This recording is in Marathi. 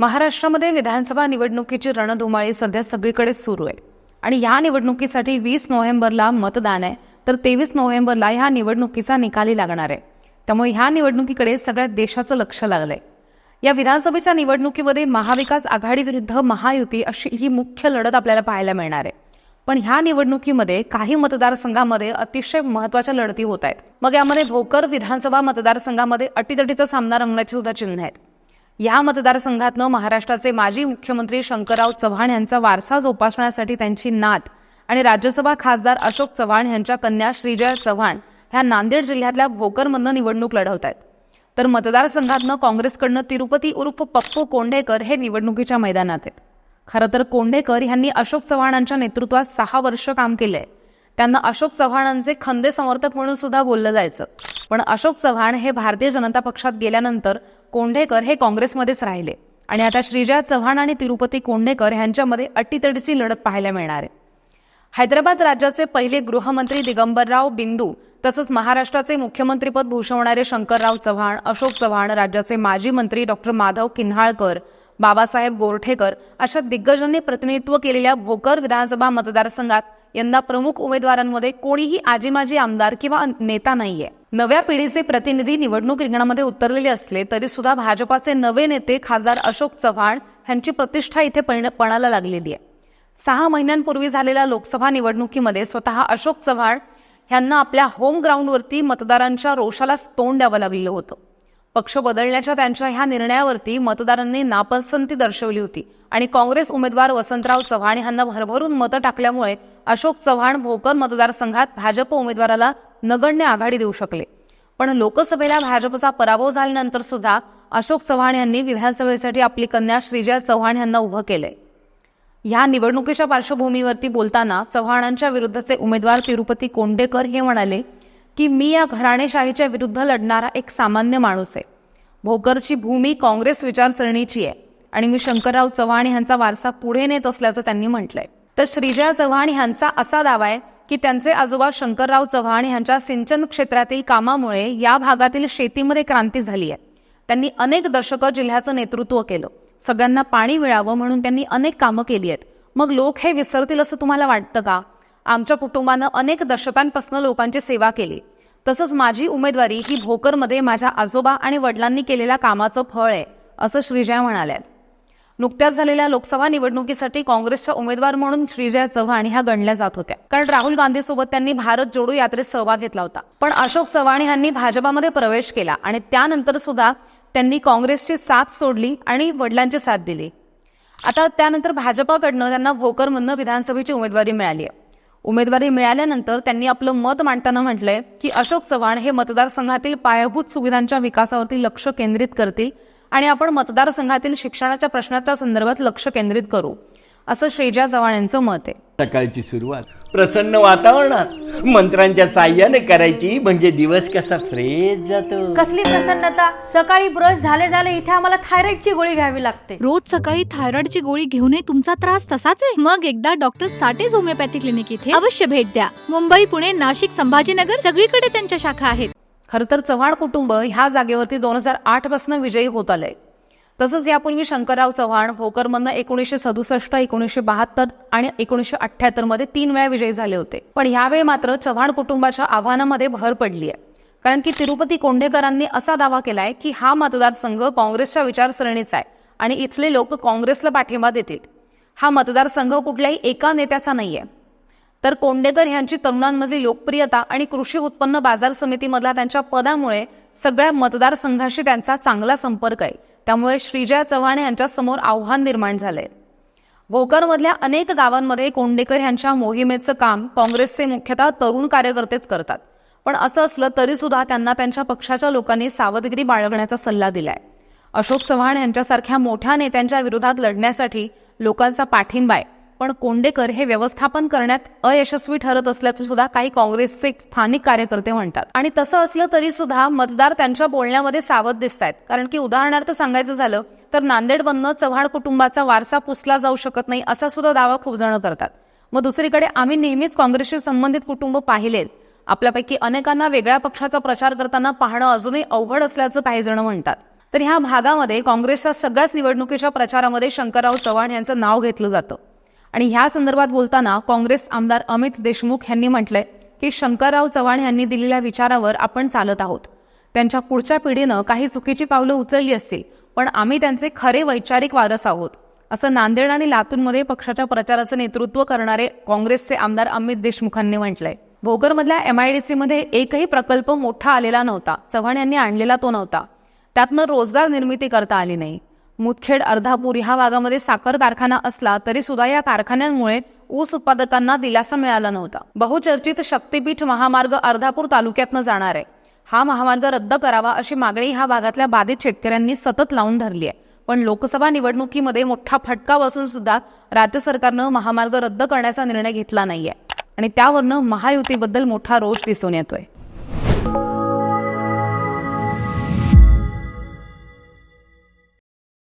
महाराष्ट्रामध्ये विधानसभा निवडणुकीची रणधुमाळी सध्या सगळीकडे सुरू आहे. आणि या निवडणुकीसाठी वीस नोव्हेंबरला मतदान आहे. तर तेवीस नोव्हेंबरला ह्या निवडणुकीचा निकाली लागणार आहे. त्यामुळे ह्या निवडणुकीकडे सगळ्या देशाचं लक्ष लागलंय. या विधानसभेच्या निवडणुकीमध्ये महाविकास आघाडीविरुद्ध महायुती अशी ही मुख्य लढत आपल्याला पाहायला मिळणार आहे. पण ह्या निवडणुकीमध्ये काही मतदारसंघामध्ये अतिशय महत्त्वाच्या लढती होत आहेत. मग यामध्ये भोकर विधानसभा मतदारसंघामध्ये अटीतटीचा सामना रंगण्याची सुद्धा चिन्ह आहेत. या मतदारसंघातनं महाराष्ट्राचे माजी मुख्यमंत्री शंकरराव चव्हाण यांचा वारसा जोपासण्यासाठी त्यांची नात आणि राज्यसभा खासदार अशोक चव्हाण यांच्या कन्या श्रीजया चव्हाण ह्या नांदेड जिल्ह्यातल्या भोकरमधनं निवडणूक लढवत आहेत. तर मतदारसंघातनं काँग्रेसकडनं तिरुपती उर्फ पप्पू कोंढेकर हे निवडणुकीच्या मैदानात आहेत. खरं तर कोंडेकर यांनी अशोक चव्हाणांच्या नेतृत्वात सहा वर्ष काम केलंय. त्यांना अशोक चव्हाणांचे खंदे समर्थक म्हणून सुद्धा बोललं जायचं. पण अशोक चव्हाण हे भारतीय जनता पक्षात गेल्यानंतर कोंढेकर हे काँग्रेसमध्येच राहिले. आणि आता श्रीजया चव्हाण आणि तिरुपती कोंढेकर यांच्यामध्ये अटीतडीची लढत पाहायला मिळणार आहे. हैदराबाद राज्याचे पहिले गृहमंत्री दिगंबरराव बिंदू तसंच महाराष्ट्राचे मुख्यमंत्रीपद भूषवणारे शंकरराव चव्हाण अशोक चव्हाण राज्याचे माजी मंत्री डॉक्टर माधव किन्हाळकर बाबासाहेब गोरठेकर अशा दिग्गजांनी प्रतिनिधित्व केलेल्या भोकर विधानसभा मतदारसंघात यंदा प्रमुख उमेदवारांमध्ये कोणीही आजीमाजी आमदार किंवा नेता नाहीये. नव्या पिढीचे प्रतिनिधी निवडणूक रिंगणामध्ये उतरलेले असले तरी सुद्धा भाजपाचे नवे नेते खासदार अशोक चव्हाण यांची प्रतिष्ठा इथे पणाला लागलेली आहे. सहा महिन्यांपूर्वी झालेल्या लोकसभा निवडणुकीमध्ये स्वतः अशोक चव्हाण यांना आपल्या होम ग्राउंडवरती मतदारांच्या रोषाला तोंड द्यावं लागलेलं होतं. पक्ष बदलण्याच्या त्यांच्या ह्या निर्णयावरती मतदारांनी नापसंती दर्शवली होती. आणि काँग्रेस उमेदवार वसंतराव चव्हाण यांना भरभरून मतं टाकल्यामुळे अशोक चव्हाण भोकर मतदारसंघात भाजप उमेदवाराला नगण्य आघाडी देऊ शकले. पण लोकसभेला भाजपचा पराभव झाल्यानंतर सुद्धा अशोक चव्हाण यांनी विधानसभेसाठी आपली कन्या श्रीजया चव्हाण यांना उभं केलंय. ह्या निवडणुकीच्या पार्श्वभूमीवरती बोलताना चव्हाणांच्या विरुद्धचे उमेदवार तिरुपती कोंडेकर हे म्हणाले की मी या घराणेशाहीच्या विरुद्ध लढणारा एक सामान्य माणूस आहे. भोकरची भूमी काँग्रेस विचारसरणीची आहे आणि मी शंकरराव चव्हाण यांचा वारसा पुढे नेत असल्याचं त्यांनी म्हटलंय. तर श्रीजया चव्हाण यांचा असा दावा आहे की त्यांचे आजोबा शंकरराव चव्हाण यांच्या सिंचन क्षेत्रातील कामामुळे या भागातील शेतीमध्ये क्रांती झाली आहे त्यांनी अनेक दशकं जिल्ह्याचं नेतृत्व केलं. सगळ्यांना पाणी मिळावं म्हणून त्यांनी अनेक कामं केली आहेत. मग लोक हे विसरतील असं तुम्हाला वाटतं का? आमच्या कुटुंबानं अनेक दशकांपासून लोकांची सेवा केली. तसंच माझी उमेदवारी ही भोकरमध्ये माझ्या आजोबा आणि वडिलांनी केलेल्या कामाचं फळ आहे असं श्रीजया म्हणाल्यात. नुकत्याच झालेल्या लोकसभा निवडणुकीसाठी काँग्रेसच्या उमेदवार म्हणून श्रीजया चव्हाण ह्या गणल्या जात होत्या. कारण राहुल गांधीसोबत त्यांनी भारत जोडो यात्रेत सहभाग घेतला होता. पण अशोक चव्हाण यांनी भाजपामध्ये प्रवेश केला आणि त्यानंतर सुद्धा त्यांनी काँग्रेसची साथ सोडली आणि वडिलांची साथ दिली. आता त्यानंतर भाजपाकडनं त्यांना भोकरमधनं विधानसभेची उमेदवारी मिळाली आहे. उमेदवारी मिळाल्यानंतर त्यांनी आपलं मत मांडताना म्हटलंय की अशोक चव्हाण हे मतदारसंघातील पायाभूत सुविधांच्या विकासावरती लक्ष केंद्रित करतील आणि आपण मतदारसंघातील शिक्षणाच्या प्रश्नाच्या संदर्भात लक्ष केंद्रित करू. असं श्रेजा चव्हाण यांचं मत आहे. सकाळची सुरुवात प्रसन्न वातावरणात. मंत्रांच्या साह्याने करायची म्हणजे दिवस कसा फ्रेश जातो. कसली प्रसन्नता? सकाळी ब्रश झाले झाले इथे आम्हाला थायरॉइडची गोळी घ्यावी लागते. रोज सकाळी थायरॉइडची गोळी घेऊनही तुमचा त्रास तसाच आहे? मग एकदा डॉक्टर साठेज होमिओपॅथी क्लिनिक इथे अवश्य भेट द्या. मुंबई पुणे नाशिक संभाजीनगर सगळीकडे त्यांच्या शाखा आहेत. खरं तर चव्हाण कुटुंब ह्या जागेवरती दोन हजार आठपासून विजयी होत आलंय. तसंच यापूर्वी शंकरराव चव्हाण भोकरमधनं एकोणीसशे सदुसष्ट एकोणीसशे बहात्तर आणि एकोणीसशे अठ्ठ्याहत्तरमध्ये तीन वेळा विजयी झाले होते. पण यावेळी मात्र चव्हाण कुटुंबाच्या आव्हानामध्ये भर पडली आहे कारण की तिरुपती कोंढेकरांनी असा दावा केलाय की हा मतदारसंघ काँग्रेसच्या विचारसरणीचा आहे आणि इथले लोक काँग्रेसला पाठिंबा देतील. हा मतदारसंघ कुठल्याही एका नेत्याचा नाहीये. तर कोंडेकर यांची तरुणांमधली लोकप्रियता आणि कृषी उत्पन्न बाजार समितीमधल्या त्यांच्या पदामुळे सगळ्या मतदारसंघाशी त्यांचा चांगला संपर्क आहे. त्यामुळे श्रीजया चव्हाण यांच्यासमोर आव्हान निर्माण झालंय. भोकरमधल्या अनेक गावांमध्ये कोंडेकर यांच्या मोहिमेचं काम काँग्रेसचे मुख्यतः तरुण कार्यकर्तेच करतात. पण असं असलं तरी सुद्धा त्यांना त्यांच्या पक्षाच्या लोकांनी सावधगिरी बाळगण्याचा सल्ला दिलाय. अशोक चव्हाण यांच्यासारख्या मोठ्या नेत्यांच्या विरोधात लढण्यासाठी लोकांचा पाठिंबा आहे. पण कोंडेकर हे व्यवस्थापन करण्यात अयशस्वी ठरत असल्याचं सुद्धा काही काँग्रेसचे स्थानिक कार्यकर्ते म्हणतात. आणि तसं असलं तरी सुद्धा मतदार त्यांच्या बोलण्यामध्ये सावध दिसत आहेत कारण की उदाहरणार्थ सांगायचं झालं तर नांदेडमधनं चव्हाण कुटुंबाचा वारसा पुसला जाऊ शकत नाही असा सुद्धा दावा खूप जण करतात. मग दुसरीकडे आम्ही नेहमीच काँग्रेसशी संबंधित कुटुंब पाहिलेत. आपल्यापैकी अनेकांना वेगळ्या पक्षाचा प्रचार करताना पाहणं अजूनही अवघड असल्याचं काही जण म्हणतात. तर ह्या भागामध्ये काँग्रेसच्या सगळ्याच निवडणुकीच्या प्रचारामध्ये शंकरराव चव्हाण यांचं नाव घेतलं जातं. आणि ह्या संदर्भात बोलताना काँग्रेस आमदार अमित देशमुख यांनी म्हटलंय की शंकरराव चव्हाण यांनी दिलेल्या विचारावर आपण चालत आहोत. त्यांच्या पुढच्या पिढीनं काही चुकीची पावलं उचलली असतील पण आम्ही त्यांचे खरे वैचारिक वारस आहोत असं नांदेड आणि लातूरमध्ये पक्षाच्या प्रचाराचं नेतृत्व करणारे काँग्रेसचे आमदार अमित देशमुखांनी म्हटलंय. भोकरमधल्या एमआयडीसीमध्ये एकही प्रकल्प मोठा आलेला नव्हता चव्हाण यांनी आणलेला तो नव्हता. त्यातनं रोजगार निर्मिती करता आली नाही. मुदखेड अर्धापूर ह्या भागामध्ये साखर कारखाना असला तरी सुद्धा या कारखान्यांमुळे ऊस उत्पादकांना दिलासा मिळाला नव्हता. बहुचर्चित शक्तीपीठ महामार्ग अर्धापूर तालुक्यातनं जाणार आहे. हा महामार्ग रद्द करावा अशी मागणी ह्या भागातल्या बाधित शेतकऱ्यांनी सतत लावून धरली आहे. पण लोकसभा निवडणुकीमध्ये मोठा फटका बसून सुद्धा राज्य सरकारनं महामार्ग रद्द करण्याचा निर्णय घेतला नाहीये. आणि त्यावरनं महायुतीबद्दल मोठा रोष दिसून येतोय.